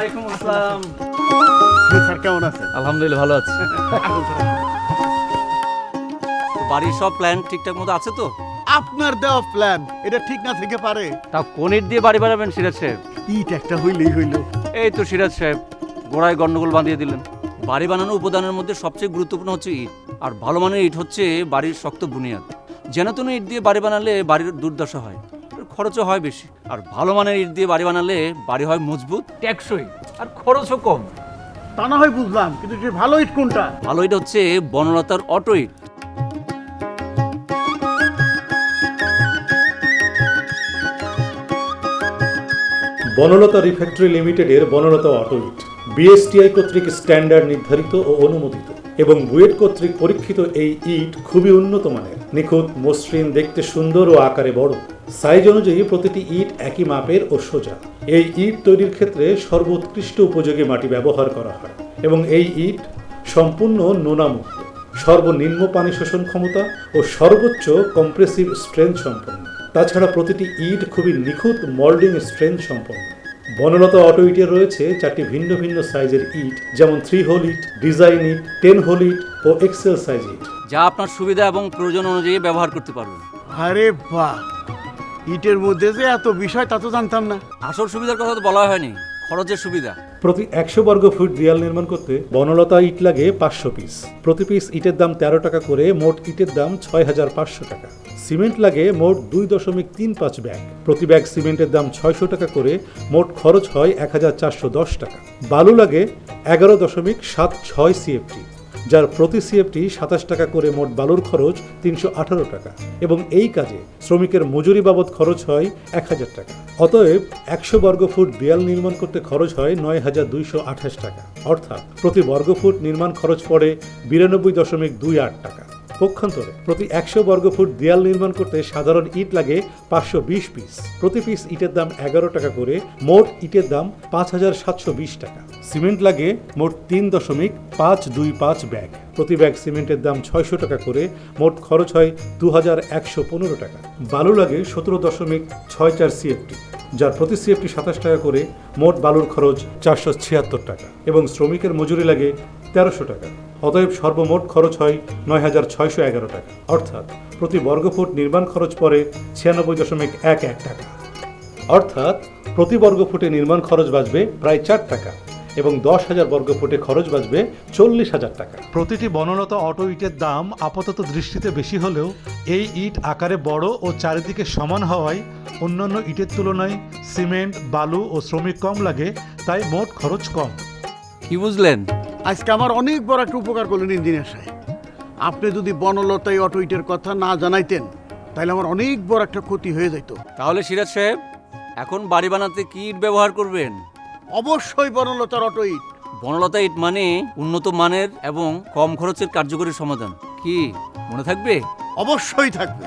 ওয়ালাইকুম আসসালাম। স্যার কেমন আছেন? আলহামদুলিল্লাহ ভালো আছি। বাড়ির সব প্ল্যান ঠিকঠাক মতো আছে তো? আপনার দেওয়া প্ল্যান এটা ঠিক না থেকে পারে। তা কোন ইট দিয়ে বাড়ি বানাবেন সিরাজ সাহেব? ইট একটা হইলেই হইল। এই তো সিরাজ সাহেব গোড়ায় গন্ডগোল বাঁধিয়ে দিলেন। বাড়ি বানানো উপাদানের মধ্যে সবচেয়ে গুরুত্বপূর্ণ হচ্ছে ইট। আর ভালো মানের ইট হচ্ছে বাড়ির শক্ত বুনিয়াদ। যেন তেন ইট দিয়ে বাড়ি বানালে বাড়ির দুর্দশা হয়। খরচও হয় বেশি। আর ভালো মানের ইট দিয়ে বাড়ি বানালে বাড়ি হয় মজবুত। টেকসই। আর খরচও কম। তা না হয় বুঝলাম কিন্তু যে ভালো ইট কোনটা? ভালো ইট হচ্ছে বনলতার অটো ইট। বনলতা রিফ্যাক্টরি লিমিটেডের বনলতা অটো ইট। বিএসটিআই কর্তৃক স্ট্যান্ডার্ড নির্ধারিত ও অনুমোদিত এবং বুয়েট কর্তৃক পরীক্ষিত এই ইট খুবই উন্নত মানের। নিখুঁত, মসৃণ, দেখতে সুন্দর ও আকারে বড়। সাইজ অনুযায়ী প্রতিটি ইট একই মাপের ও সোজা। এই ইট তৈরির ক্ষেত্রে সর্বোৎকৃষ্ট উপযোগী মাটি ব্যবহার করা হয় এবং এই ইট সম্পূর্ণ নোনামুক্ত। সর্বনিম্ন পানি শোষণ ক্ষমতা ও সর্বোচ্চ কম্প্রেসিভ স্ট্রেংথ সম্পন্ন। তাছাড়া প্রতিটি ইট খুবই নিখুঁত মল্ডিং স্ট্রেংথ সম্পন্ন। বনলতা অটো ইটে রয়েছে চারটি ভিন্ন ভিন্ন সাইজের ইট যেমন থ্রি হোল ইট ডিজাইন ইট টেন হোল ইট ও এক্সেল সাইজ ইট যা আপনার সুবিধা এবং প্রয়োজন অনুযায়ী ব্যবহার করতে পারবেন। আরে বাহ! ইটের মধ্যে যে এত বিষয় তা তো জানতাম না। আসল সুবিধার কথা তো বলা হয়নি খরচের সুবিধা। প্রতি একশো বর্গ ফুট দেয়াল নির্মাণ করতে বনলতা ইট লাগে পাঁচশো পিস প্রতি পিস ইটের দাম তেরো টাকা করে, মোট ইটের দাম ছয় হাজার পাঁচশো টাকা। সিমেন্ট লাগে মোট দুই দশমিক তিন পাঁচ ব্যাগ। প্রতি ব্যাগ সিমেন্টের দাম ছয়শো টাকা করে, মোট খরচ হয় এক হাজার চারশো দশ টাকা। বালু লাগে এগারো দশমিক সাত ছয় সিএফটি যার প্রতি সিএফটি সাতাশ টাকা করে মোট বালুর খরচ তিনশো আঠারো টাকা এবং এই কাজে শ্রমিকের মজুরি বাবদ খরচ হয় এক হাজার টাকা। অতএব একশো বর্গফুট দেয়াল নির্মাণ করতে খরচ হয় নয় হাজার দুইশো আঠাশ টাকা। অর্থাৎ প্রতি বর্গফুট নির্মাণ খরচ পড়ে বিরানব্বই দশমিক দুই আট টাকা। পক্ষান্তরে প্রতি একশো বর্গফুট দেয়াল নির্মাণ করতে সাধারণ ইট লাগে পাঁচশো বিশ পিস। প্রতি পিস ইটের দাম এগারো টাকা করে, মোট ইটের দাম পাঁচ হাজার সাতশো বিশ টাকা। সিমেন্ট লাগে মোট তিন দশমিক পাঁচ দুই পাঁচ ব্যাগ। প্রতি ব্যাগ সিমেন্টের দাম ছয়শো টাকা করে, মোট খরচ হয় দু হাজার একশো পনেরো টাকা। বালু লাগে সতেরো দশমিক ছয় চার সিএফটি, যার প্রতি সিএফটি সাতাশ টাকা করে, মোট বালুর খরচ চারশো ছিয়াত্তর টাকা এবং শ্রমিকের মজুরি লাগে তেরোশো টাকা। অতএব সর্বমোট খরচ হয় নয় হাজার ছয়শো এগারো টাকা। অর্থাৎ প্রতি বর্গফুট নির্মাণ খরচ পড়ে ছিয়ানব্বই দশমিক এক এক টাকা। অর্থাৎ প্রতি বর্গফুটে নির্মাণ খরচ বাঁচবে প্রায় চার টাকা এবং দশ হাজার বর্গফুটে খরচ বাঁচবে চল্লিশ হাজার টাকা। প্রতিটি বনলতা অটো ইটের দাম আপাতত দৃষ্টিতে বেশি হলেও এই ইট আকারে বড় ও চারিদিকে সমান হওয়ায় অন্যান্য ইটের তুলনায় সিমেন্ট বালু ও শ্রমিক কম লাগে তাই মোট খরচ কম। কি বুঝলেন? আজকে আমার অনেক বড় একটা উপকার করলেন ইঞ্জিনিয়ার সাহেব। আপনি যদি বনলতাই অটো ইটের কথা না জানাইতেন তাহলে আমার অনেক বড় একটা ক্ষতি হয়ে যেত তাহলে সিরাজ সাহেব এখন বাড়ি বানাতে কি ইট ব্যবহার করবেন? অবশ্যই বনলতার অটো ইট বনলতা ইট মানে উন্নত মানের এবং কম খরচের কার্যকরী সমাধান। কি মনে থাকবে? অবশ্যই থাকবে।